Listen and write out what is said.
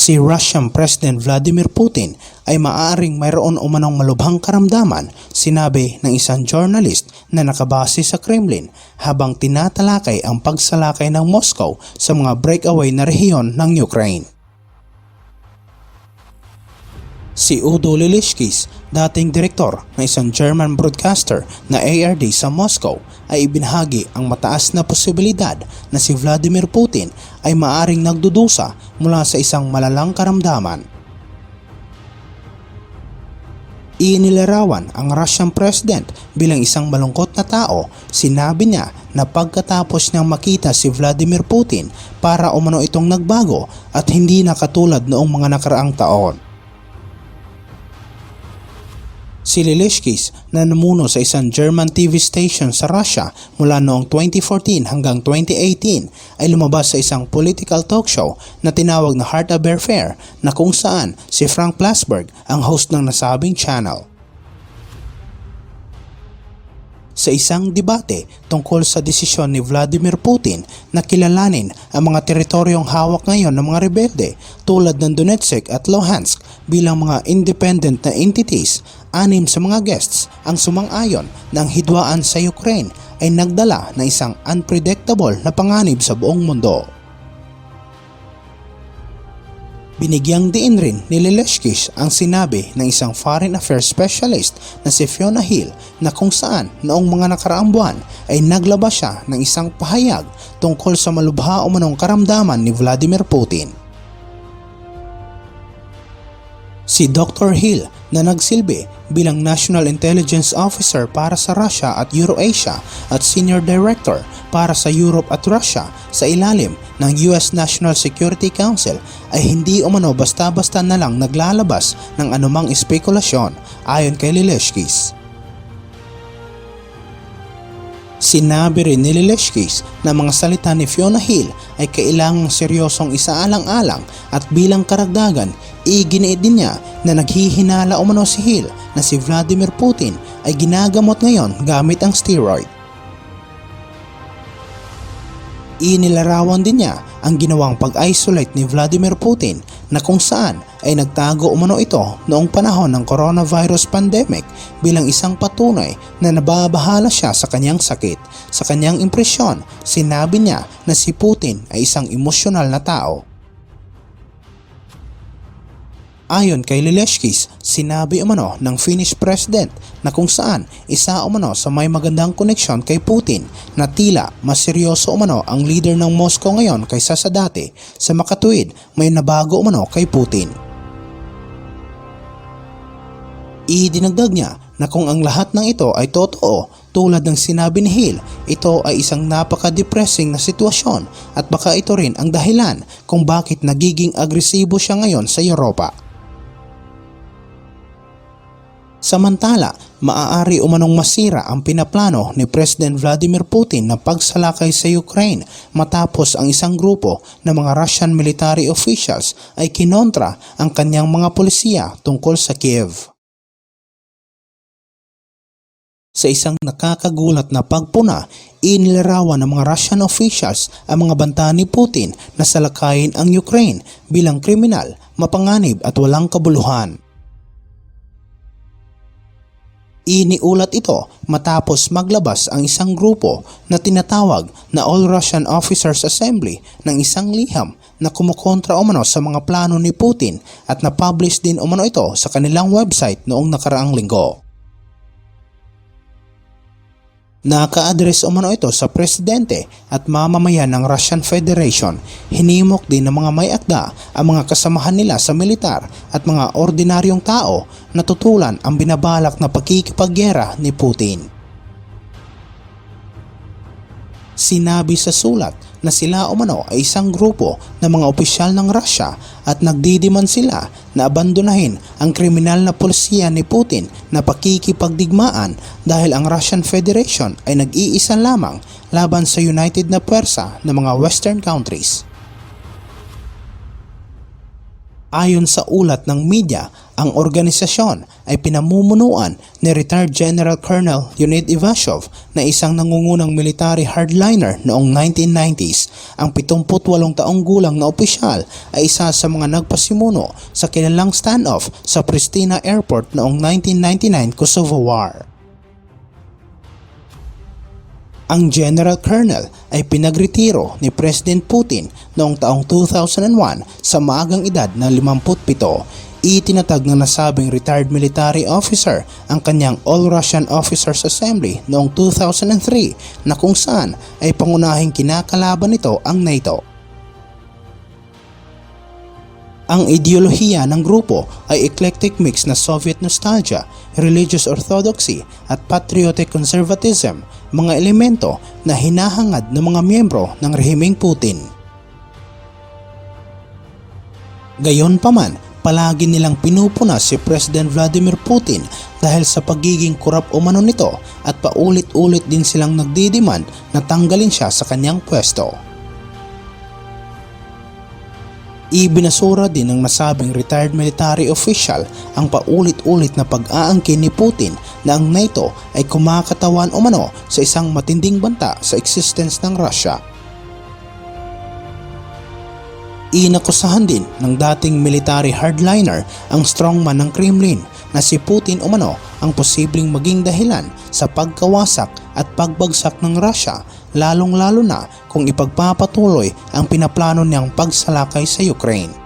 si Russian President Vladimir Putin ay maaaring mayroon umanong malubhang karamdaman, sinabi ng isang journalist na nakabase sa Kremlin habang tinatalakay ang pagsalakay ng Moscow sa mga breakaway na rehiyon ng Ukraine. Si Udo Lilishkis, dating direktor ng isang German broadcaster na ARD sa Moscow, ay ibinahagi ang mataas na posibilidad na si Vladimir Putin ay maaring nagdudusa mula sa isang malalang karamdaman. Inilarawan ang Russian President bilang isang malungkot na tao, sinabi niya na pagkatapos niyang makita si Vladimir Putin para umano itong nagbago at hindi na katulad noong mga nakaraang taon. Si Lilishkis na namuno sa isang German TV station sa Russia mula noong 2014 hanggang 2018 ay lumabas sa isang political talk show na tinawag na Heart of Fair na kung saan si Frank Plasberg ang host ng nasabing channel. Sa isang debate tungkol sa desisyon ni Vladimir Putin na kilalanin ang mga teritoryong hawak ngayon ng mga rebelde tulad ng Donetsk at Luhansk bilang mga independent na entities, anim sa mga guests ang sumang-ayon na hidwaan sa Ukraine ay nagdala ng isang unpredictable na panganib sa buong mundo. Binigyang diin rin ni Lileshkish ang sinabi ng isang foreign affairs specialist na si Fiona Hill na kung saan noong mga nakaraang buwan ay naglabas siya ng isang pahayag tungkol sa malubha o manong karamdaman ni Vladimir Putin. Si Dr. Hill na nagsilbi bilang National Intelligence Officer para sa Russia at Eurasia at Senior Director para sa Europe at Russia sa ilalim ng US National Security Council ay hindi umano basta-basta na lang naglalabas ng anumang espekulasyon ayon kay Lileshkis. Sinabi rin ni Lileshkis na mga salita ni Fiona Hill ay kailangang seryosong isaalang-alang at bilang karagdagan, iginiit din niya na naghihinala umano si Hill na si Vladimir Putin ay ginagamot ngayon gamit ang steroid. Inilarawan din niya ang ginawang pag-isolate ni Vladimir Putin na kung saan ay nagtago umano ito noong panahon ng coronavirus pandemic bilang isang patunay na nababahala siya sa kanyang sakit. Sa kanyang impresyon, sinabi niya na si Putin ay isang emosyonal na tao. Ayon kay Lileshkis, sinabi umano ng Finnish president na kung saan isa umano sa may magandang koneksyon kay Putin na tila mas seryoso umano ang leader ng Moscow ngayon kaysa sa dati sa makatuwid may nabago umano kay Putin. Idinagdag niya na kung ang lahat ng ito ay totoo tulad ng sinabi ni Hill, ito ay isang napaka-depressing na sitwasyon at baka ito rin ang dahilan kung bakit nagiging agresibo siya ngayon sa Europa. Samantala, maaari umanong masira ang pinaplano ni President Vladimir Putin na pagsalakay sa Ukraine matapos ang isang grupo ng mga Russian military officials ay kinontra ang kanyang mga polisiya tungkol sa Kiev. Sa isang nakakagulat na pagpuna, inilarawan ng mga Russian officials ang mga banta ni Putin na salakayin ang Ukraine bilang kriminal, mapanganib at walang kabuluhan. Iniulat ito matapos maglabas ang isang grupo na tinatawag na All Russian Officers Assembly ng isang liham na kumukontra umano sa mga plano ni Putin at na-publish din umano ito sa kanilang website noong nakaraang linggo. Naka-address umano ito sa presidente at mamamayan ng Russian Federation. Hinimok din ng mga may akda ang mga kasamahan nila sa militar at mga ordinaryong tao na tutulan ang binabalak na pagkikipagyera ni Putin. Sinabi sa sulat na sila umano ay isang grupo ng mga opisyal ng Russia at nagdidiman sila na abandonahin ang kriminal na polisiya ni Putin na pakikipagdigmaan dahil ang Russian Federation ay nag-iisa lamang laban sa United na puwersa ng mga Western countries. Ayon sa ulat ng media, Ang organisasyon ay pinamumunuan ni retired General Colonel Leonid Ivashov na isang nangungunang military hardliner noong 1990s. Ang 78 taong gulang na opisyal ay isa sa mga nagpasimuno sa kilalang standoff sa Pristina Airport noong 1999 Kosovo War. Ang General Colonel ay pinagretiro ni President Putin noong taong 2001 sa maagang edad na 57. Itinatag ng nasabing retired military officer ang kanyang All-Russian Officers Assembly noong 2003 na kung saan ay pangunahing kinakalaban nito ang NATO. Ang ideolohiya ng grupo ay eclectic mix na Soviet nostalgia, religious orthodoxy at patriotic conservatism, mga elemento na hinahangad ng mga miyembro ng rehimeng Putin. Gayonpaman, palagi nilang pinupuna si President Vladimir Putin dahil sa pagiging kurap umano nito at paulit-ulit din silang nagdidemand na tanggalin siya sa kanyang pwesto. Ibinasura din ng nasabing retired military official ang paulit-ulit na pag-aangkin ni Putin na ang NATO ay kumakatawan umano sa isang matinding banta sa existence ng Russia. Inakusahan din ng dating military hardliner ang strongman ng Kremlin na si Putin umano ang posibleng maging dahilan sa pagkawasak at pagbagsak ng Russia lalong-lalo na kung ipagpapatuloy ang pinaplano niyang pagsalakay sa Ukraine.